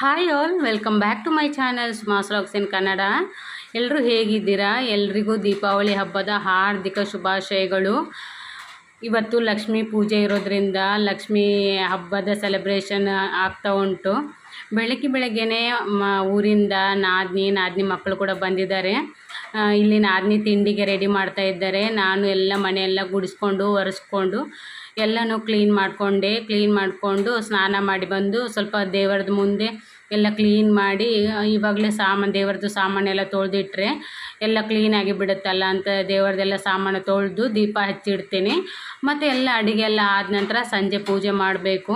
Hi all welcome back to my channels Suma's in Kannada ಎಲ್ಲರೂ ಹೇಗಿದ್ದೀರಾ? ಎಲ್ರಿಗೂ ದೀಪಾವಳಿ ಹಬ್ಬದ ಹಾರ್ದಿಕ ಶುಭಾಶಯಗಳು. ಇವತ್ತು ಲಕ್ಷ್ಮೀ ಪೂಜೆ ಇರೋದ್ರಿಂದ ಲಕ್ಷ್ಮೀ ಹಬ್ಬದ ಸೆಲೆಬ್ರೇಷನ್ ಆಗ್ತಾ ಉಂಟು. ಬೆಳಗ್ಗೆ ಬೆಳಗ್ಗೆನೇ ಮ, ಊರಿಂದ ನಾದಿನಿ ನಾದಿನಿ ಮಕ್ಕಳು ಕೂಡ ಬಂದಿದ್ದಾರೆ. ಇಲ್ಲಿ ನಾದಿನಿ ತಿಂಡಿಗೆ ರೆಡಿ ಮಾಡ್ತಾ ಇದ್ದಾರೆ. ನಾನು ಎಲ್ಲ ಮನೆಯೆಲ್ಲ ಗುಡಿಸ್ಕೊಂಡು, ಒರೆಸ್ಕೊಂಡು ಎಲ್ಲನೂ ಕ್ಲೀನ್ ಮಾಡಿಕೊಂಡೆ, ಕ್ಲೀನ್ ಮಾಡಿಕೊಂಡು ಸ್ನಾನ ಮಾಡಿ ಬಂದು ಸ್ವಲ್ಪ ದೇವರದ ಮುಂದೆ ಎಲ್ಲ ಕ್ಲೀನ್ ಮಾಡಿ, ಇವಾಗಲೇ ಸಾಮಾನು, ದೇವರದ್ದು ಸಾಮಾನೆಲ್ಲ ತೊಳೆದಿಟ್ರೆ ಎಲ್ಲ ಕ್ಲೀನಾಗಿ ಬಿಡುತ್ತಲ್ಲ ಅಂತ ದೇವರದೆಲ್ಲ ಸಾಮಾನು ತೊಳೆದು ದೀಪ ಹಚ್ಚಿಡ್ತೀನಿ. ಮತ್ತು ಎಲ್ಲ ಅಡುಗೆ ಎಲ್ಲ ಆದ ನಂತರ ಸಂಜೆ ಪೂಜೆ ಮಾಡಬೇಕು.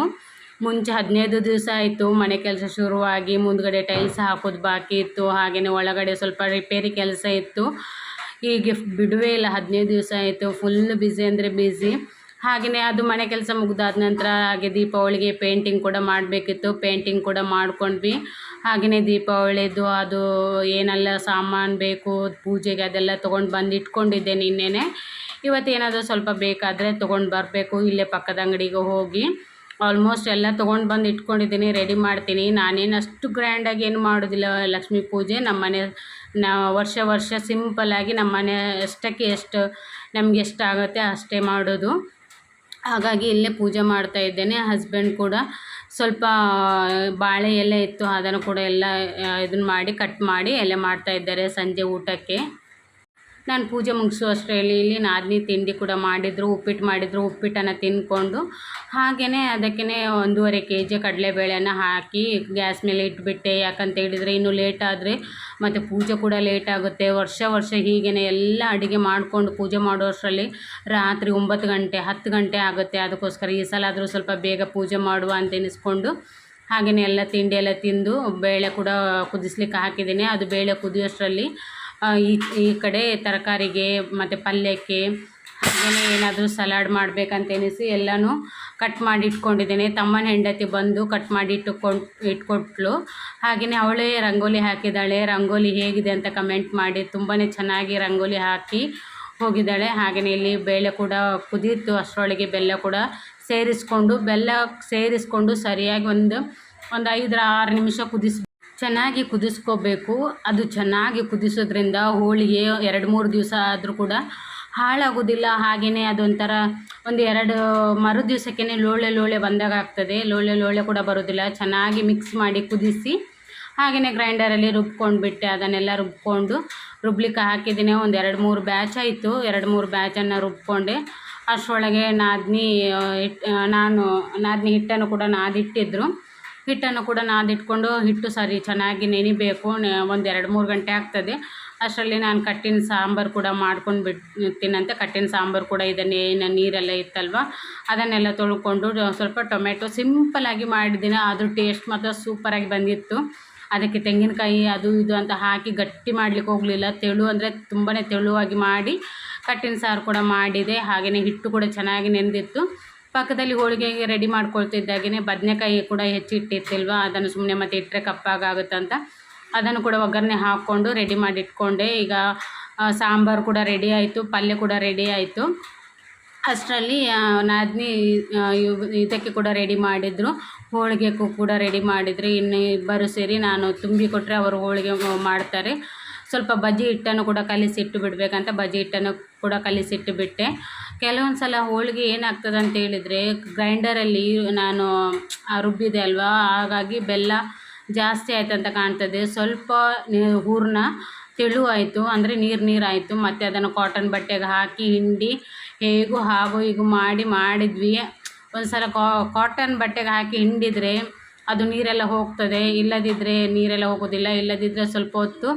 ಮುಂಚೆ ಹದಿನೈದು ದಿವಸ ಆಯಿತು, ಮನೆ ಕೆಲಸ ಶುರುವಾಗಿ ಮುಂದ್ಗಡೆ ಟೈಲ್ಸ್ ಹಾಕೋದು ಬಾಕಿ ಇತ್ತು ಹಾಗೆಯೇ ಒಳಗಡೆ ಸ್ವಲ್ಪ ರಿಪೇರಿ ಕೆಲಸ ಇತ್ತು. ಹೀಗೆ ಬಿಡುವೇ ಇಲ್ಲ ಹದಿನೈದು ದಿವಸ ಆಯಿತು ಫುಲ್ ಬ್ಯುಸಿ ಅಂದರೆ ಬ್ಯುಸಿ ಹಾಗೆಯೇ ಅದು ಮನೆ ಕೆಲಸ ಮುಗಿದಾದ ನಂತರ ಹಾಗೆ ದೀಪಾವಳಿಗೆ ಪೇಂಟಿಂಗ್ ಕೂಡ ಮಾಡಬೇಕಿತ್ತು. ಪೇಂಟಿಂಗ್ ಕೂಡ ಮಾಡ್ಕೊಂಡ್ವಿ. ಹಾಗೆಯೇ ದೀಪಾವಳಿದು ಅದು ಏನೆಲ್ಲ ಸಾಮಾನು ಬೇಕು, ಪೂಜೆಗೆ ಅದೆಲ್ಲ ತೊಗೊಂಡು ಬಂದು ಇಟ್ಕೊಂಡಿದ್ದೆ ನಿನ್ನೆನೆ ಇವತ್ತೇನಾದರೂ ಸ್ವಲ್ಪ ಬೇಕಾದರೆ ತೊಗೊಂಡು ಬರಬೇಕು. ಇಲ್ಲೇ ಪಕ್ಕದ ಅಂಗಡಿಗೆ ಹೋಗಿ ಆಲ್ಮೋಸ್ಟ್ ಎಲ್ಲ ತೊಗೊಂಡು ಬಂದು ಇಟ್ಕೊಂಡಿದ್ದೀನಿ, ರೆಡಿ ಮಾಡ್ತೀನಿ. ನಾನೇನು ಅಷ್ಟು ಗ್ರ್ಯಾಂಡಾಗಿ ಏನು ಮಾಡೋದಿಲ್ಲ ಲಕ್ಷ್ಮೀ ಪೂಜೆ. ನಮ್ಮ ಮನೆ, ನಾ ವರ್ಷ ವರ್ಷ ಸಿಂಪಲ್ಲಾಗಿ ನಮ್ಮ ಮನೆ ಎಷ್ಟಕ್ಕೆ ಎಷ್ಟು ನಮಗೆ ಎಷ್ಟಾಗುತ್ತೆ ಅಷ್ಟೇ ಮಾಡೋದು. ಹಾಗಾಗಿ ಇಲ್ಲೇ ಪೂಜೆ ಮಾಡ್ತಾ ಇದ್ದೇನೆ. ಹಸ್ಬೆಂಡ್ ಕೂಡ ಸ್ವಲ್ಪ, ಬಾಳೆ ಎಲೆ ಇತ್ತು, ಅದನ್ನು ಕೂಡ ಎಲ್ಲ ಇದನ್ನು ಮಾಡಿ ಕಟ್ ಮಾಡಿ ಎಲೆ ಮಾಡ್ತಾ ಇದ್ದಾರೆ ಸಂಜೆ ಊಟಕ್ಕೆ. ನಾನು ಪೂಜೆ ಮುಗಿಸೋ ಅಷ್ಟರಲ್ಲಿ ಇಲ್ಲಿ ನಾದಿನಿ ತಿಂಡಿ ಕೂಡ ಮಾಡಿದರು, ಉಪ್ಪಿಟ್ಟು ಮಾಡಿದರು, ಉಪ್ಪಿಟ್ಟನ್ನು ತಿಂದ್ಕೊಂಡು ಹಾಗೆಯೇ ಅದಕ್ಕೇ ಒಂದೂವರೆ ಕೆ ಜಿ ಕಡಲೆಬೇಳೆಯನ್ನು ಹಾಕಿ ಗ್ಯಾಸ್ ಮೇಲೆ ಇಟ್ಬಿಟ್ಟೆ. ಯಾಕಂತ ಹೇಳಿದರೆ ಇನ್ನು ಲೇಟ್ ಆದರೆ ಮತ್ತು ಪೂಜೆ ಕೂಡ ಲೇಟ್ ಆಗುತ್ತೆ. ವರ್ಷ ವರ್ಷ ಹೀಗೇ ಎಲ್ಲ ಅಡುಗೆ ಮಾಡಿಕೊಂಡು ಪೂಜೆ ಮಾಡೋಷ್ಟರಲ್ಲಿ ರಾತ್ರಿ ಒಂಬತ್ತು ಗಂಟೆ, ಹತ್ತು ಗಂಟೆ ಆಗುತ್ತೆ. ಅದಕ್ಕೋಸ್ಕರ ಈ ಸಲ ಆದರೂ ಸ್ವಲ್ಪ ಬೇಗ ಪೂಜೆ ಮಾಡುವ ಅಂತ ಎನಿಸ್ಕೊಂಡು ಹಾಗೆಯೇ ಎಲ್ಲ ತಿಂಡಿ ಎಲ್ಲ ತಿಂದು ಬೇಳೆ ಕೂಡ ಕುದಿಸ್ಲಿಕ್ಕೆ ಹಾಕಿದ್ದೀನಿ. ಅದು ಬೇಳೆ ಕುದಿಯೋಷ್ಟರಲ್ಲಿ ಈ ಈ ಕಡೆ ತರಕಾರಿಗೆ ಮತ್ತು ಪಲ್ಯಕ್ಕೆ ಹಾಗೆಯೇ ಏನಾದರೂ ಸಲಾಡ್ ಮಾಡಬೇಕಂತೆನಿಸಿ ಎಲ್ಲನೂ ಕಟ್ ಮಾಡಿ ಇಟ್ಕೊಂಡಿದ್ದೇನೆ. ತಮ್ಮನ ಹೆಂಡತಿ ಬಂದು ಕಟ್ ಮಾಡಿ ಇಟ್ಟುಕೊಂಡು, ಇಟ್ಕೊಟ್ಲು. ಹಾಗೆಯೇ ಅವಳೇ ರಂಗೋಲಿ ಹಾಕಿದ್ದಾಳೆ. ರಂಗೋಲಿ ಹೇಗಿದೆ ಅಂತ ಕಮೆಂಟ್ ಮಾಡಿ ತುಂಬಾ ಚೆನ್ನಾಗಿ ರಂಗೋಲಿ ಹಾಕಿ ಹೋಗಿದ್ದಾಳೆ. ಹಾಗೆಯೇ ಇಲ್ಲಿ ಬೇಳೆ ಕೂಡ ಕುದೀತು ಅಷ್ಟರೊಳಗೆ ಬೆಲ್ಲ ಕೂಡ ಸೇರಿಸ್ಕೊಂಡು, ಬೆಲ್ಲ ಸೇರಿಸ್ಕೊಂಡು ಸರಿಯಾಗಿ ಒಂದು ಒಂದು ಐದರ ಆರು ನಿಮಿಷ ಕುದಿಸ್, ಚೆನ್ನಾಗಿ ಕುದಿಸ್ಕೋಬೇಕು. ಅದು ಚೆನ್ನಾಗಿ ಕುದಿಸೋದ್ರಿಂದ ಹೋಳಿಗೆ ಎರಡು ಮೂರು ದಿವಸ ಆದರೂ ಕೂಡ ಹಾಳಾಗೋದಿಲ್ಲ ಹಾಗೆಯೇ ಅದೊಂಥರ ಒಂದು ಎರಡು ಮರು ದಿವಸಕ್ಕೇ ಲೋಳೆ ಲೋಳೆ ಬಂದಾಗ ಆಗ್ತದೆ. ಲೋಳೆ ಲೋಳೆ ಕೂಡ ಬರೋದಿಲ್ಲ. ಚೆನ್ನಾಗಿ ಮಿಕ್ಸ್ ಮಾಡಿ ಕುದಿಸಿ ಹಾಗೆಯೇ ಗ್ರೈಂಡರಲ್ಲಿ ರುಬ್ಕೊಂಡು ಬಿಟ್ಟೆ ಅದನ್ನೆಲ್ಲ ರುಬ್ಕೊಂಡು ರುಬ್ಲಿಕ್ಕೆ ಹಾಕಿದ್ದೀನಿ. ಒಂದು ಎರಡು ಮೂರು ಬ್ಯಾಚ್ ಆಯಿತು. ಎರಡು ಮೂರು ಬ್ಯಾಚನ್ನು ರುಬ್ಕೊಂಡೆ. ಅಷ್ಟರೊಳಗೆ ನಾದಿನಿ ನಾನು ನಾದಿನಿ ಹಿಟ್ಟನ್ನು ಕೂಡ ನಾದಿಟ್ಟಿದ್ದರು ಹಿಟ್ಟನ್ನು ಕೂಡ ನಾದಿಟ್ಕೊಂಡು ಹಿಟ್ಟು ಸರಿ ಚೆನ್ನಾಗಿ ನೆನಿಬೇಕು. ಒಂದು ಎರಡು ಮೂರು ಗಂಟೆ ಆಗ್ತದೆ. ಅಷ್ಟರಲ್ಲಿ ನಾನು ಕಟ್ಟಿನ ಸಾಂಬಾರು ಕೂಡ ಮಾಡ್ಕೊಂಡು ಬಿಡ್ತೀನಂತೆ ಕಟ್ಟಿನ ಸಾಂಬಾರು ಕೂಡ ಇದನ್ನೇ ಏನು ನೀರೆಲ್ಲ ಇತ್ತಲ್ವ? ಅದನ್ನೆಲ್ಲ ತೊಳ್ಕೊಂಡು ಸ್ವಲ್ಪ ಟೊಮೆಟೊ ಸಿಂಪಲ್ಲಾಗಿ ಮಾಡಿದ್ದೀನಿ. ಅದು ಟೇಸ್ಟ್ ಮಾತ್ರ ಸೂಪರಾಗಿ ಬಂದಿತ್ತು. ಅದಕ್ಕೆ ತೆಂಗಿನಕಾಯಿ, ಅದು ಇದು ಅಂತ ಹಾಕಿ ಗಟ್ಟಿ ಮಾಡಲಿಕ್ಕೆ ಹೋಗಲಿಲ್ಲ. ತೆಳು ಅಂದರೆ ತುಂಬಾ ತೆಳುವಾಗಿ ಮಾಡಿ ಕಟ್ಟಿನ ಸಾರು ಕೂಡ ಮಾಡಿದೆ. ಹಾಗೆಯೇ ಹಿಟ್ಟು ಕೂಡ ಚೆನ್ನಾಗಿ ನೆಂದಿತ್ತು. ಪಕ್ಕದಲ್ಲಿ ಹೋಳಿಗೆಗೆ ರೆಡಿ ಮಾಡ್ಕೊಳ್ತಿದ್ದಾಗೇ ಬದನೆಕಾಯಿ ಕೂಡ ಹೆಚ್ಚಿಟ್ಟಿರ್ತಿಲ್ವ? ಅದನ್ನು ಸುಮ್ಮನೆ ಮತ್ತೆ ಇಟ್ಟರೆ ಕಪ್ಪಾಗುತ್ತೆ ಅದನ್ನು ಕೂಡ ಒಗ್ಗರಣೆ ಹಾಕ್ಕೊಂಡು ರೆಡಿ ಮಾಡಿ ಇಟ್ಕೊಂಡೆ ಈಗ ಸಾಂಬಾರು ಕೂಡ ರೆಡಿ ಆಯಿತು, ಪಲ್ಯ ಕೂಡ ರೆಡಿ ಆಯಿತು. ಅಷ್ಟರಲ್ಲಿ ನಾದಿನಿ ಇದಕ್ಕೆ ಕೂಡ ರೆಡಿ ಮಾಡಿದರು. ಹೋಳಿಗೆಗೂ ಕೂಡ ರೆಡಿ ಮಾಡಿದರು. ಇನ್ನು ಇಬ್ಬರು ಸೇರಿ ನಾನು ತುಂಬಿ ಕೊಟ್ಟರೆ ಅವರು ಹೋಳಿಗೆ ಮಾಡ್ತಾರೆ. ಸ್ವಲ್ಪ ಬಜ್ಜಿ ಹಿಟ್ಟನ್ನು ಕೂಡ ಕಲಿಸಿಟ್ಟು ಬಿಡಬೇಕಂತ ಬಜ್ಜಿ ಹಿಟ್ಟನ್ನು ಕೂಡ ಕಲಿಸಿಟ್ಟು ಬಿಟ್ಟೆ. ಕೆಲವೊಂದು ಸಲ ಹೋಳಿಗೆ ಏನಾಗ್ತದೆ ಅಂತ ಹೇಳಿದರೆ ಗ್ರೈಂಡರಲ್ಲಿ ನಾನು ರುಬ್ಬಿದೆ ಅಲ್ವಾ? ಹಾಗಾಗಿ ಬೆಲ್ಲ ಜಾಸ್ತಿ ಆಯ್ತಂತ ಅಂತ ಕಾಣ್ತದೆ. ಸ್ವಲ್ಪ ಹೂರ್ಣ ಹೂರಣ ತೆಳು ಆಯಿತು, ಅಂದರೆ ನೀರು ನೀರಾಯಿತು ಮತ್ತು ಅದನ್ನು ಕಾಟನ್ ಬಟ್ಟೆಗೆ ಹಾಕಿ ಹಿಂಡಿ ಹೇಗೂ ಹಾಗೂ ಹೀಗು ಮಾಡಿ ಮಾಡಿದ್ವಿ. ಒಂದು ಸಲ ಕಾಟನ್ ಬಟ್ಟೆಗೆ ಹಾಕಿ ಹಿಂಡಿದರೆ ಅದು ನೀರೆಲ್ಲ ಹೋಗ್ತದೆ. ಇಲ್ಲದಿದ್ದರೆ ನೀರೆಲ್ಲ ಹೋಗೋದಿಲ್ಲ. ಇಲ್ಲದಿದ್ದರೆ ಸ್ವಲ್ಪ ಹೊತ್ತು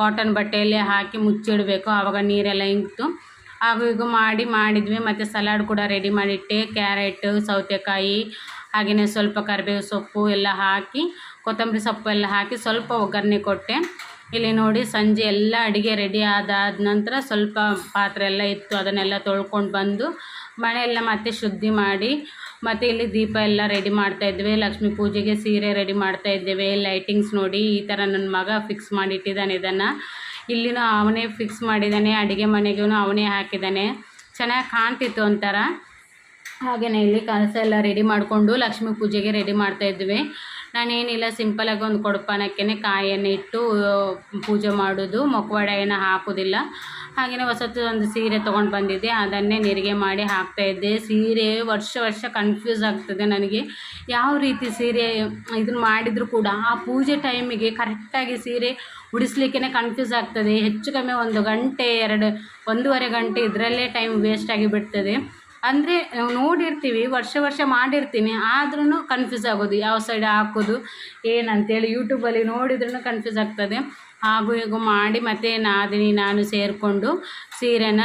ಕಾಟನ್ ಬಟ್ಟೆಯಲ್ಲೇ ಹಾಕಿ ಮುಚ್ಚಿಡಬೇಕು. ಆವಾಗ ನೀರೆಲ್ಲ ಇಂಗ್ತು ಹಾಗೂ ಹೀಗೂ ಮಾಡಿ ಮಾಡಿದ್ವಿ. ಮತ್ತು ಸಲಾಡ್ ಕೂಡ ರೆಡಿ ಮಾಡಿಟ್ಟೆ. ಕ್ಯಾರೆಟ್ ಸೌತೆಕಾಯಿ ಹಾಗೆಯೇ ಸ್ವಲ್ಪ ಕರಿಬೇವು ಸೊಪ್ಪು ಎಲ್ಲ ಹಾಕಿ ಕೊತ್ತಂಬರಿ ಸೊಪ್ಪು ಎಲ್ಲ ಹಾಕಿ ಸ್ವಲ್ಪ ಒಗ್ಗರಣೆ ಕೊಟ್ಟೆ. ಇಲ್ಲಿ ನೋಡಿ ಸಂಜೆ ಎಲ್ಲ ಅಡುಗೆ ರೆಡಿ ಆದಾದ ನಂತರ ಸ್ವಲ್ಪ ಪಾತ್ರೆ ಎಲ್ಲ ಇತ್ತು, ಅದನ್ನೆಲ್ಲ ತೊಳ್ಕೊಂಡು ಬಂದು ಮನೆಯೆಲ್ಲ ಮತ್ತೆ ಶುದ್ಧಿ ಮಾಡಿ ಮತ್ತು ಇಲ್ಲಿ ದೀಪ ಎಲ್ಲ ರೆಡಿ ಮಾಡ್ತಾ ಇದ್ದೇವೆ. ಲಕ್ಷ್ಮೀ ಪೂಜೆಗೆ ಸೀರೆ ರೆಡಿ ಮಾಡ್ತಾ ಇದ್ದೇವೆ. ಲೈಟಿಂಗ್ಸ್ ನೋಡಿ ಈ ಥರ ನನ್ನ ಮಗ ಫಿಕ್ಸ್ ಮಾಡಿಟ್ಟಿದ್ದಾನೆ ಇದನ್ನು. ಇಲ್ಲಿನೂ ಅವನೇ ಫಿಕ್ಸ್ ಮಾಡಿದ್ದಾನೆ, ಅಡುಗೆ ಮನೆಗೂ ಅವನೇ ಹಾಕಿದ್ದಾನೆ. ಚೆನ್ನಾಗಿ ಕಾಣ್ತಿತ್ತು ಒಂಥರ. ಹಾಗೆಯೇ ಇಲ್ಲಿ ಕಲಸ ಎಲ್ಲ ರೆಡಿ ಮಾಡಿಕೊಂಡು ಲಕ್ಷ್ಮೀ ಪೂಜೆಗೆ ರೆಡಿ ಮಾಡ್ತಾ ಇದ್ವಿ ನಾನೇನಿಲ್ಲ ಸಿಂಪಲಾಗಿ ಒಂದು ಕೊಡಪಾನಕ್ಕೆ ಕಾಯನ್ನು ಇಟ್ಟು ಪೂಜೆ ಮಾಡೋದು ಮುಖವಾಡೆಯನ್ನು ಹಾಕೋದಿಲ್ಲ. ಹಾಗೆಯೇ ಹೊಸತು ಒಂದು ಸೀರೆ ತೊಗೊಂಡು ಬಂದಿದ್ದೆ, ಅದನ್ನೇ ನೆರಿಗೆ ಮಾಡಿ ಹಾಕ್ತಾಯಿದ್ದೆ ಸೀರೆ ವರ್ಷ ವರ್ಷ ಕನ್ಫ್ಯೂಸ್ ಆಗ್ತದೆ ನನಗೆ. ಯಾವ ರೀತಿ ಸೀರೆ ಇದನ್ನು ಮಾಡಿದರೂ ಕೂಡ ಆ ಪೂಜೆ ಟೈಮಿಗೆ ಕರೆಕ್ಟಾಗಿ ಸೀರೆ ಉಡಿಸ್ಲಿಕ್ಕೆ ಕನ್ಫ್ಯೂಸ್ ಆಗ್ತದೆ. ಹೆಚ್ಚು ಕಮ್ಮಿ ಒಂದು ಗಂಟೆ, ಎರಡು, ಒಂದೂವರೆ ಗಂಟೆ ಇದರಲ್ಲೇ ಟೈಮ್ ವೇಸ್ಟ್ ಆಗಿ ಬಿಡ್ತದೆ. ಅಂದರೆ ನೋಡಿರ್ತೀವಿ, ವರ್ಷ ವರ್ಷ ಮಾಡಿರ್ತೀನಿ ಆದ್ರೂ ಕನ್ಫ್ಯೂಸ್ ಆಗೋದು, ಯಾವ ಸೈಡ್ ಹಾಕೋದು, ಏನಂತೇಳಿ ಯೂಟ್ಯೂಬಲ್ಲಿ ನೋಡಿದ್ರೂ ಕನ್ಫ್ಯೂಸ್ ಆಗ್ತದೆ. ಹಾಗೂ ಹೀಗೂ ಮಾಡಿ ಮತ್ತು ನಾದಿನಿ ನಾನು ಸೇರಿಕೊಂಡು ಸೀರೆನ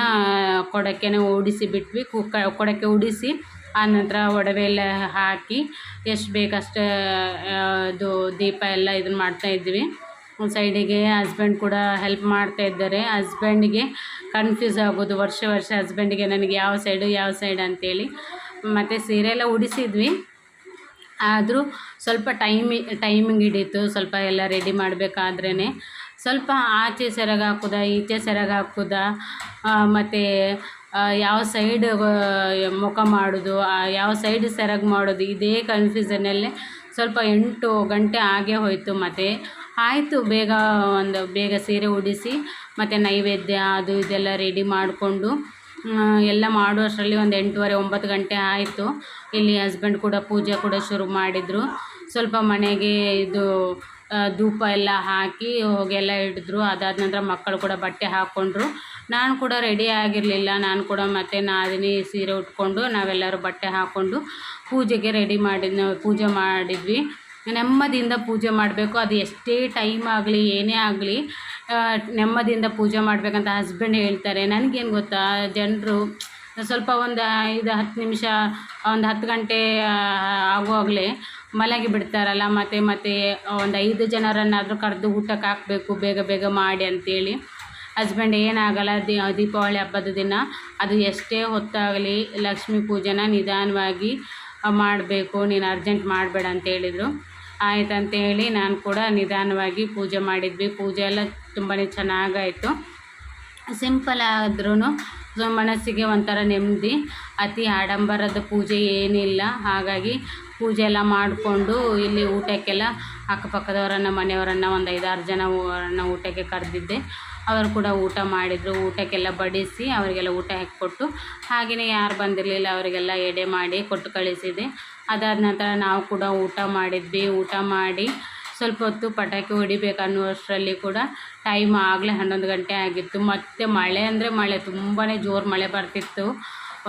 ಕೊಡಕ್ಕೆ ಓಡಿಸಿ ಬಿಟ್ವಿ, ಕುಕ್ಕ ಕೊಡಕ್ಕೆ ಉಡಿಸಿ, ಆನಂತರ ಒಡವೆ ಎಲ್ಲ ಹಾಕಿ, ಎಷ್ಟು ಬೇಕಷ್ಟು ಇದು ದೀಪ ಎಲ್ಲ ಇದನ್ನು ಮಾಡ್ತಾಯಿದ್ವಿ ಒಂದು ಸೈಡಿಗೆ ಹಸ್ಬೆಂಡ್ ಕೂಡ ಹೆಲ್ಪ್ ಮಾಡ್ತಾ ಇದ್ದಾರೆ. ಹಸ್ಬೆಂಡಿಗೆ ಕನ್ಫ್ಯೂಸ್ ಆಗೋದು ವರ್ಷ ವರ್ಷ ಹಸ್ಬೆಂಡಿಗೆ ನನಗೆ ಯಾವ ಸೈಡು ಯಾವ ಸೈಡ್ ಅಂತೇಳಿ. ಮತ್ತು ಸೀರೆ ಎಲ್ಲ ಉಡಿಸಿದ್ವಿ. ಆದರೂ ಸ್ವಲ್ಪ ಟೈಮಿ ಟೈಮಿಂಗ್ ಹಿಡಿತು. ಸ್ವಲ್ಪ ಎಲ್ಲ ರೆಡಿ ಮಾಡಬೇಕಾದ್ರೇ ಸ್ವಲ್ಪ ಆಚೆ ಸೆರಗ ಹಾಕುದ, ಈಚೆ ಸೆರಗ ಹಾಕುದ. ಮತ್ತು ಯಾವ ಸೈಡ್ ಮುಖ ಮಾಡೋದು ಯಾವ ಸೈಡ್ ಸೆರಗ್ ಮಾಡೋದು, ಇದೇ ಕನ್ಫ್ಯೂಸನಲ್ಲೇ ಸ್ವಲ್ಪ ಎಂಟು ಗಂಟೆ ಆಗೇ ಹೋಯಿತು ಮತ್ತು. ಆಯಿತು, ಬೇಗ ಒಂದು ಬೇಗ ಸೀರೆ ಉಡಿಸಿ, ಮತ್ತು ನೈವೇದ್ಯ ಅದು ಇದೆಲ್ಲ ರೆಡಿ ಮಾಡಿಕೊಂಡು ಎಲ್ಲ ಮಾಡುವಷ್ಟರಲ್ಲಿ ಒಂದು ಎಂಟೂವರೆ, ಒಂಬತ್ತು ಗಂಟೆ ಆಯಿತು. ಇಲ್ಲಿ ಹಸ್ಬೆಂಡ್ ಕೂಡ ಪೂಜೆ ಕೂಡ ಶುರು ಮಾಡಿದರು. ಸ್ವಲ್ಪ ಮನೆಗೆ ಇದು ಧೂಪ ಎಲ್ಲ ಹಾಕಿ ಹೋಗೆಲ್ಲ ಹಿಡಿದ್ರು ಅದಾದ ನಂತರ ಮಕ್ಕಳು ಕೂಡ ಬಟ್ಟೆ ಹಾಕ್ಕೊಂಡ್ರು ನಾನು ಕೂಡ ರೆಡಿ ಆಗಿರಲಿಲ್ಲ. ನಾನು ಕೂಡ ಮತ್ತೆ ನಾದಿನಿ ಸೀರೆ ಉಟ್ಕೊಂಡು ನಾವೆಲ್ಲರೂ ಬಟ್ಟೆ ಹಾಕ್ಕೊಂಡು ಪೂಜೆಗೆ ರೆಡಿ ಮಾಡಿದ ಪೂಜೆ ಮಾಡಿದ್ವಿ. ನೆಮ್ಮದಿಯಿಂದ ಪೂಜೆ ಮಾಡಬೇಕು. ಅದು ಎಷ್ಟೇ ಟೈಮ್ ಆಗಲಿ, ಏನೇ ಆಗಲಿ ನೆಮ್ಮದಿಯಿಂದ ಪೂಜೆ ಮಾಡಬೇಕಂತ ಹಸ್ಬೆಂಡ್ ಹೇಳ್ತಾರೆ. ನನಗೇನು ಗೊತ್ತಾ, ಜನರು ಸ್ವಲ್ಪ ಒಂದು ಐದು, ಹತ್ತು ನಿಮಿಷ, ಒಂದು ಹತ್ತು ಗಂಟೆ ಆಗುವಾಗಲೇ ಮಲಗಿ ಬಿಡ್ತಾರಲ್ಲ, ಮತ್ತು ಮತ್ತು ಒಂದು ಐದು ಜನರನ್ನಾದರೂ ಕರೆದು ಊಟಕ್ಕೆ ಹಾಕಬೇಕು, ಬೇಗ ಬೇಗ ಮಾಡಿ ಅಂತೇಳಿ. ಹಸ್ಬೆಂಡ್ ಏನಾಗಲ್ಲ ದೀಪಾವಳಿ ಹಬ್ಬದ ದಿನ ಅದು ಎಷ್ಟೇ ಹೊತ್ತಾಗಲಿ ಲಕ್ಷ್ಮೀ ಪೂಜೆನ ನಿಧಾನವಾಗಿ ಮಾಡಬೇಕು, ನೀನು ಅರ್ಜೆಂಟ್ ಮಾಡಬೇಡ ಅಂತ ಹೇಳಿದರು. ಆಯ್ತು ಅಂತೇಳಿ ನಾನು ಕೂಡ ನಿಧಾನವಾಗಿ ಪೂಜೆ ಮಾಡಿದ್ವಿ. ಪೂಜೆ ಎಲ್ಲ ತುಂಬಾ ಚೆನ್ನಾಗಾಯಿತು. ಸಿಂಪಲ್ ಆದ್ರೂ ಮನಸ್ಸಿಗೆ ಒಂಥರ ನೆಮ್ಮದಿ, ಅತಿ ಆಡಂಬರದ ಪೂಜೆ ಏನಿಲ್ಲ. ಹಾಗಾಗಿ ಪೂಜೆ ಎಲ್ಲ ಮಾಡಿಕೊಂಡು ಇಲ್ಲಿ ಊಟಕ್ಕೆಲ್ಲ ಅಕ್ಕಪಕ್ಕದವರನ್ನು, ಮನೆಯವರನ್ನು ಒಂದು ಐದಾರು ಜನ ಅವರನ್ನು ಊಟಕ್ಕೆ ಕರೆದಿದ್ದೆ. ಅವರು ಕೂಡ ಊಟ ಮಾಡಿದರು. ಊಟಕ್ಕೆಲ್ಲ ಬಡಿಸಿ ಅವರಿಗೆಲ್ಲ ಊಟ ಹಾಕಿಕೊಟ್ಟು ಹಾಗೆಯೇ ಯಾರು ಬಂದಿರಲಿಲ್ಲ, ಅವರಿಗೆಲ್ಲ ಎಡೆ ಮಾಡಿ ಕೊಟ್ಟು ಕಳಿಸಿದೆ. ಅದಾದ ನಂತರ ನಾವು ಕೂಡ ಊಟ ಮಾಡಿದ್ವಿ. ಊಟ ಮಾಡಿ ಸ್ವಲ್ಪ ಹೊತ್ತು ಪಟಾಕಿ ಹೊಡಿಬೇಕು ಅನ್ನುವಷ್ಟರಲ್ಲಿ ಕೂಡ ಟೈಮ್ ಆಗಲೇ ಹನ್ನೊಂದು ಗಂಟೆ ಆಗಿತ್ತು. ಮತ್ತು ಮಳೆ ಅಂದರೆ ಮಳೆ ತುಂಬಾ ಜೋರು ಮಳೆ ಬರ್ತಿತ್ತು.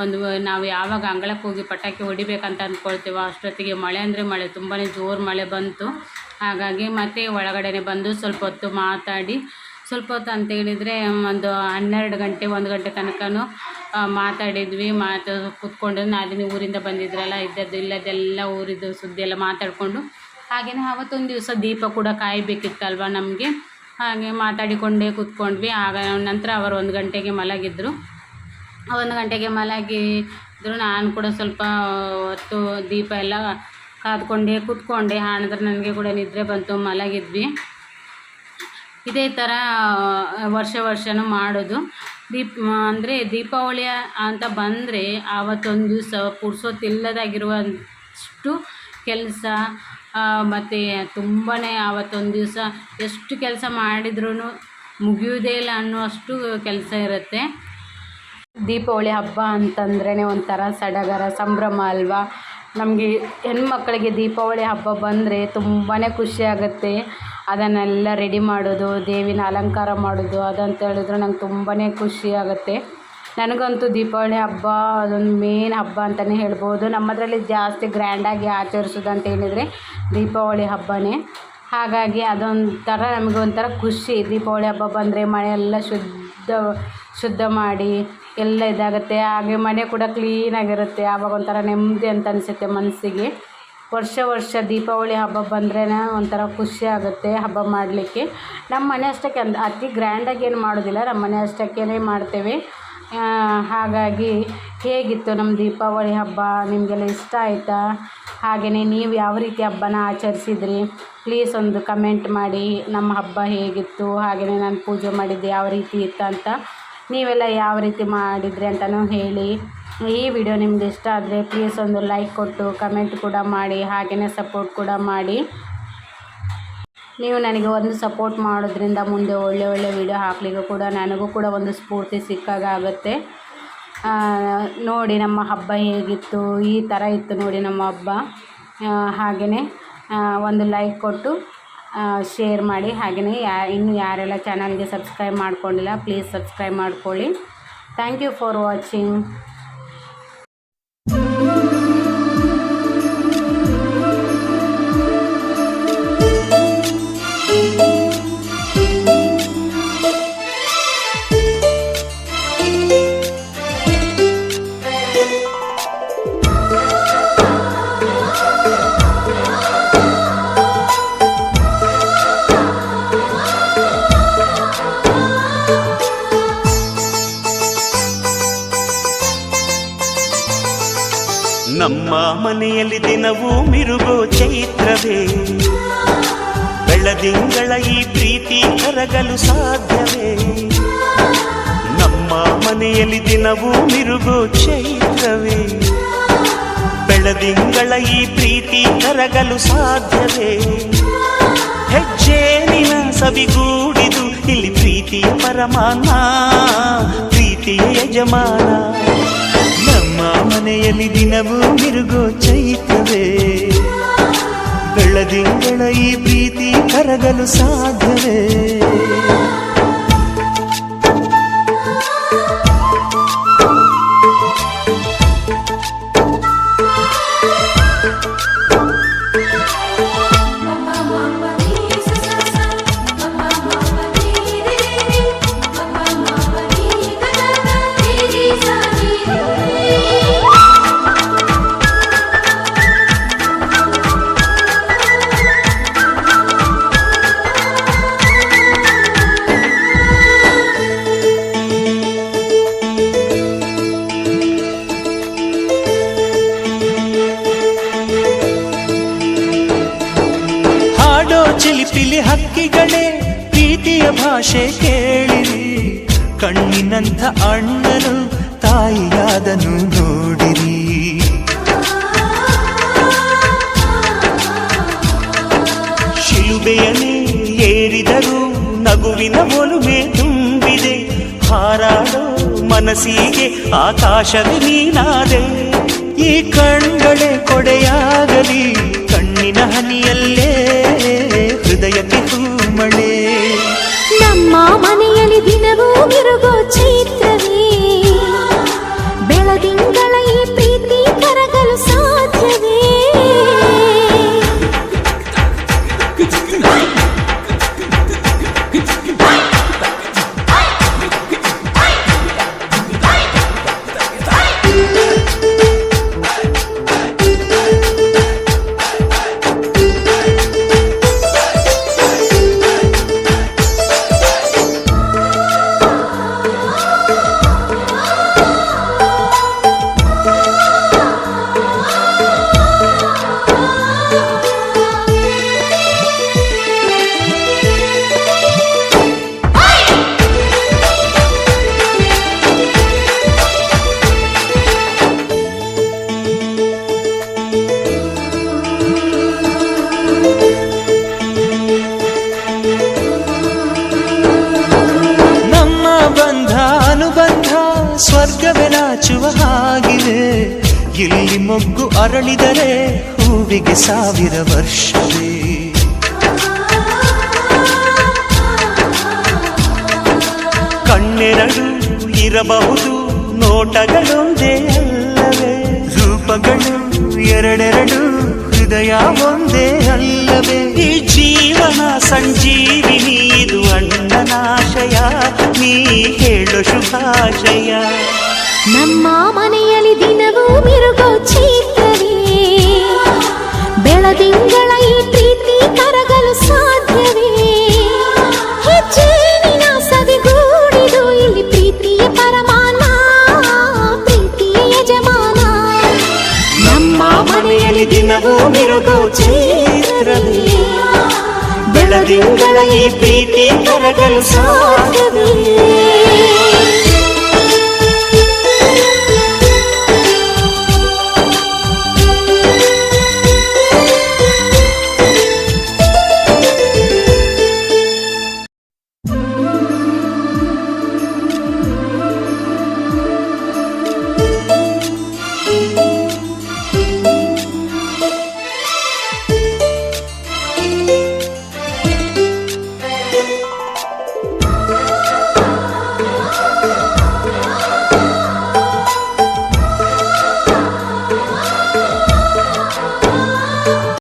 ಒಂದು ನಾವು ಯಾವಾಗ ಅಂಗಳಕ್ಕೆ ಹೋಗಿ ಪಟಾಕಿ ಹೊಡಿಬೇಕಂತ ಅಂದ್ಕೊಳ್ತೀವೋ ಅಷ್ಟೊತ್ತಿಗೆ ಮಳೆ ಅಂದರೆ ಮಳೆ ತುಂಬಾ ಜೋರು ಮಳೆ ಬಂತು. ಹಾಗಾಗಿ ಮತ್ತೆ ಒಳಗಡೆನೆ ಬಂದು ಸ್ವಲ್ಪ ಹೊತ್ತು ಮಾತಾಡಿ, ಸ್ವಲ್ಪ ಹೊತ್ತು ಅಂತ ಹೇಳಿದರೆ ಒಂದು ಹನ್ನೆರಡು ಗಂಟೆ, ಒಂದು ಗಂಟೆ ತನಕನೂ ಮಾತಾಡಿದ್ವಿ, ಮಾತು ಕೂತ್ಕೊಂಡು ನಾದಿನಿ ಊರಿಂದ ಬಂದಿದ್ರಲ್ಲ, ಇದ್ದದ್ದು ಇಲ್ಲದೆಲ್ಲ ಊರಿದ್ದು ಸುದ್ದಿ ಎಲ್ಲ ಮಾತಾಡಿಕೊಂಡು ಹಾಗೆಯೇ ಆವತ್ತೊಂದು ದಿವಸ ದೀಪ ಕೂಡ ಕಾಯಬೇಕಿತ್ತಲ್ವ ನಮಗೆ? ಹಾಗೆ ಮಾತಾಡಿಕೊಂಡೇ ಕೂತ್ಕೊಂಡ್ವಿ. ಆಗ ನಂತರ ಅವರು ಒಂದು ಗಂಟೆಗೆ ಮಲಗಿದ್ರು. ಒಂದು ಗಂಟೆಗೆ ಮಲಗಿದ್ರು, ನಾನು ಕೂಡ ಸ್ವಲ್ಪ ಹೊತ್ತು ದೀಪ ಎಲ್ಲ ಕಾದ್ಕೊಂಡೆ ಕೂತ್ಕೊಂಡೆ. ಆನಂತರ ನನಗೆ ಕೂಡ ನಿದ್ರೆ ಬಂತು, ಮಲಗಿದ್ವಿ. ಇದೇ ಥರ ವರ್ಷ ವರ್ಷನೂ ಮಾಡೋದು. ದೀಪ ಅಂದರೆ ದೀಪಾವಳಿ ಅಂತ ಬಂದರೆ ಆವತ್ತೊಂದು ದಿವಸ ಪುರ್ಸೊತ್ತಿಲ್ಲದಾಗಿರುವಷ್ಟು ಕೆಲಸ ಮತ್ತು ತುಂಬಾ ಆವತ್ತೊಂದು ದಿವಸ ಎಷ್ಟು ಕೆಲಸ ಮಾಡಿದ್ರೂ ಮುಗಿಯೋದೇ ಇಲ್ಲ ಅನ್ನುವಷ್ಟು ಕೆಲಸ ಇರುತ್ತೆ. ದೀಪಾವಳಿ ಹಬ್ಬ ಅಂತಂದ್ರೇ ಒಂಥರ ಸಡಗರ, ಸಂಭ್ರಮ ಅಲ್ವಾ? ನಮಗೆ ಹೆಣ್ಮಕ್ಳಿಗೆ ದೀಪಾವಳಿ ಹಬ್ಬ ಬಂದರೆ ತುಂಬಾ ಖುಷಿ ಆಗುತ್ತೆ. ಅದನ್ನೆಲ್ಲ ರೆಡಿ ಮಾಡೋದು, ದೇವಿನ ಅಲಂಕಾರ ಮಾಡೋದು, ಅದಂತ ಹೇಳಿದ್ರೆ ನಂಗೆ ತುಂಬಾ ಖುಷಿ ಆಗುತ್ತೆ. ನನಗಂತೂ ದೀಪಾವಳಿ ಹಬ್ಬ ಅದೊಂದು ಮೇನ್ ಹಬ್ಬ ಅಂತಲೇ ಹೇಳ್ಬೋದು. ನಮ್ಮದರಲ್ಲಿ ಜಾಸ್ತಿ ಗ್ರ್ಯಾಂಡಾಗಿ ಆಚರಿಸೋದು ಅಂತ ಹೇಳಿದರೆ ದೀಪಾವಳಿ ಹಬ್ಬನೇ. ಹಾಗಾಗಿ ಅದೊಂಥರ ನಮಗೆ ಒಂಥರ ಖುಷಿ. ದೀಪಾವಳಿ ಹಬ್ಬ ಬಂದರೆ ಮನೆಯೆಲ್ಲ ಶುದ್ಧ ಶುದ್ಧ ಮಾಡಿ ಎಲ್ಲ ಇದಾಗುತ್ತೆ. ಹಾಗೆ ಮನೆ ಕೂಡ ಕ್ಲೀನಾಗಿರುತ್ತೆ ಆವಾಗ ಒಂಥರ ನೆಮ್ಮದಿ ಅಂತ ಅನಿಸುತ್ತೆ ಮನಸ್ಸಿಗೆ. ವರ್ಷ ವರ್ಷ ದೀಪಾವಳಿ ಹಬ್ಬ ಬಂದ್ರೇ ಒಂಥರ ಖುಷಿ ಆಗುತ್ತೆ ಹಬ್ಬ ಮಾಡಲಿಕ್ಕೆ. ನಮ್ಮ ಮನೆ ಅಷ್ಟಕ್ಕೆ ಅಂದ ಅತಿ ಗ್ರ್ಯಾಂಡಾಗಿ ಏನು ಮಾಡೋದಿಲ್ಲ, ನಮ್ಮ ಮನೆ ಅಷ್ಟಕ್ಕೇ ಮಾಡ್ತೇವೆ. ಹಾಗಾಗಿ ಹೇಗಿತ್ತು ನಮ್ಮ ದೀಪಾವಳಿ ಹಬ್ಬ? ನಿಮಗೆಲ್ಲ ಇಷ್ಟ ಆಯಿತಾ? ಹಾಗೆಯೇ ನೀವು ಯಾವ ರೀತಿ ಹಬ್ಬನ ಆಚರಿಸಿದ್ರಿ? ಪ್ಲೀಸ್ ಒಂದು ಕಮೆಂಟ್ ಮಾಡಿ, ನಮ್ಮ ಹಬ್ಬ ಹೇಗಿತ್ತು? ಹಾಗೆಯೇ ನಾನು ಪೂಜೆ ಮಾಡಿದ್ದು ಯಾವ ರೀತಿ ಇತ್ತು ಅಂತ ನೀವೆಲ್ಲ ಯಾವ ರೀತಿ ಮಾಡಿದ್ರಿ ಅಂತಲೂ ಹೇಳಿ. ಈ ವಿಡಿಯೋ ನಿಮ್ಗೆ ಇಷ್ಟ ಆದರೆ ಪ್ಲೀಸ್ ಒಂದು ಲೈಕ್ ಕೊಟ್ಟು ಕಮೆಂಟ್ ಕೂಡ ಮಾಡಿ ಹಾಗೆಯೇ ಸಪೋರ್ಟ್ ಕೂಡ ಮಾಡಿ. ನೀವು ನನಗೆ ಒಂದು ಸಪೋರ್ಟ್ ಮಾಡೋದ್ರಿಂದ ಮುಂದೆ ಒಳ್ಳೆ ಒಳ್ಳೆ ವಿಡಿಯೋ ಹಾಕಲಿಕ್ಕೆ ಕೂಡ ನನಗೂ ಕೂಡ ಒಂದು ಸ್ಫೂರ್ತಿ ಸಿಕ್ಕಾಗ ಆಗುತ್ತೆ ನೋಡಿ ನಮ್ಮ ಹಬ್ಬ ಹೇಗಿತ್ತು, ಈ ಥರ ಇತ್ತು ನೋಡಿ ನಮ್ಮ ಹಬ್ಬ. ಹಾಗೆಯೇ ಒಂದು ಲೈಕ್ ಕೊಟ್ಟು ಶೇರ್ ಮಾಡಿ. ಹಾಗೆಯೇ ಯಾ, ಇನ್ನು ಯಾರೆಲ್ಲ ಚಾನಲ್ಗೆ ಸಬ್ಸ್ಕ್ರೈಬ್ ಮಾಡ್ಕೊಂಡಿಲ್ಲ ಪ್ಲೀಸ್ ಸಬ್ಸ್ಕ್ರೈಬ್ ಮಾಡ್ಕೊಳ್ಳಿ. ಥ್ಯಾಂಕ್ ಯು ಫಾರ್ ವಾಚಿಂಗ್ ನಮ್ಮ ಮನೆಯಲ್ಲಿ ದಿನವೂ ಮಿರುಗೋ ಚೈತ್ರವೇ. ಬೆಳದಿಂಗಳ ಈ ಪ್ರೀತಿ ಕರಗಲು ಸಾಧ್ಯವೇ. ನಮ್ಮ ಮನೆಯಲ್ಲಿ ದಿನವೂ ಮಿರುಗೋ ಚೈತ್ರವೇ. ಬೆಳದಿಂಗಳ ಈ ಪ್ರೀತಿ ಕರಗಲು ಸಾಧ್ಯವೇ. ಹೆಜ್ಜೇನಿನ ಸವಿಗೂಡಿದು ಇಲ್ಲಿ ಪ್ರೀತಿಯ ಪರಮಾನ ಪ್ರೀತಿಯ ಯಜಮಾನ. ನಮ್ಮ ಮನೆಯಲ್ಲಿ ದಿನವೂ ಮಿರುಗೋ ಚೈತವೇ ಬೆಳದಿಂಗಳ ಈ ಪ್ರೀತಿ ಕರಗಲು ಸಾಧ್ಯವೇ. ಹಕ್ಕಿಗಳೇ, ಪ್ರೀತಿಯ ಭಾಷೆ ಕೇಳಿರಿ. ಕಣ್ಣಿನಂಥ ಅಣ್ಣನು, ತಾಯಿಯಾದನು ನೋಡಿರಿ. ಶಿಲುಬೆಯನೇ ಏರಿದರು ನಗುವಿನ ಒಲುಮೆ ತುಂಬಿದೆ. ಹಾರಾಡೋ ಮನಸ್ಸಿಗೆ ಆಕಾಶದ ನೀನಾದೆ. ಈ ಕಣ್ಗಳೇ ಕೊಡೆಯಾಗಲಿ, ಕಣ್ಣಿನ ಹನಿಯಲ್ಲೇ ನಮ್ಮ ಮನೆಯಲ್ಲಿ ದಿನವೂ ಮಿರುಗೋ ಚೈತ್ರವೇ ಅರಳಿದರೆ ಹೂವಿಗೆ ಸಾವಿರ ವರ್ಷವೇ. ಕಣ್ಣೆರಡು ಇರಬಹುದು, ನೋಟಗಳೊಂದೇ ಅಲ್ಲವೇ. ರೂಪಗಳು ಎರಡೆರಡು, ಹೃದಯ ಒಂದೇ ಅಲ್ಲವೇ. ಈ ಜೀವನ ಸಂಜೀವಿನಿ, ಇದು ಅಣ್ಣನಾಶಯ, ನೀ ಹೇಳು ಶುಭಾಶಯ. ನಮ್ಮ ಮನೆಯಲ್ಲಿ ದಿನವೂ ಮಿರುಗೋ ಚೈತ್ರವೇ ಬೆಳದಿಂಗಳ ಈ ಪ್ರೀತಿ ಕರಗಲು ಸಾಧ್ಯವೇ ಹೆಜ್ಜೇನಿನ ಸವಿಗೂಡಿದು ಇಲ್ಲಿ ಪ್ರೀತಿಯ ಪರಮಾನ ಪ್ರೀತಿಯ ಯಜಮಾನ ನಮ್ಮ ಮನೆಯಲ್ಲಿ ದಿನವೂ ಮಿರುಗೋ ಚೈತ್ರವೇ ಬೆಳದಿಂಗಳ ಈ ಪ್ರೀತಿ ಕರಗಲು ಸಾಧ್ಯವೇ ಸಾಧ್ಯವೇ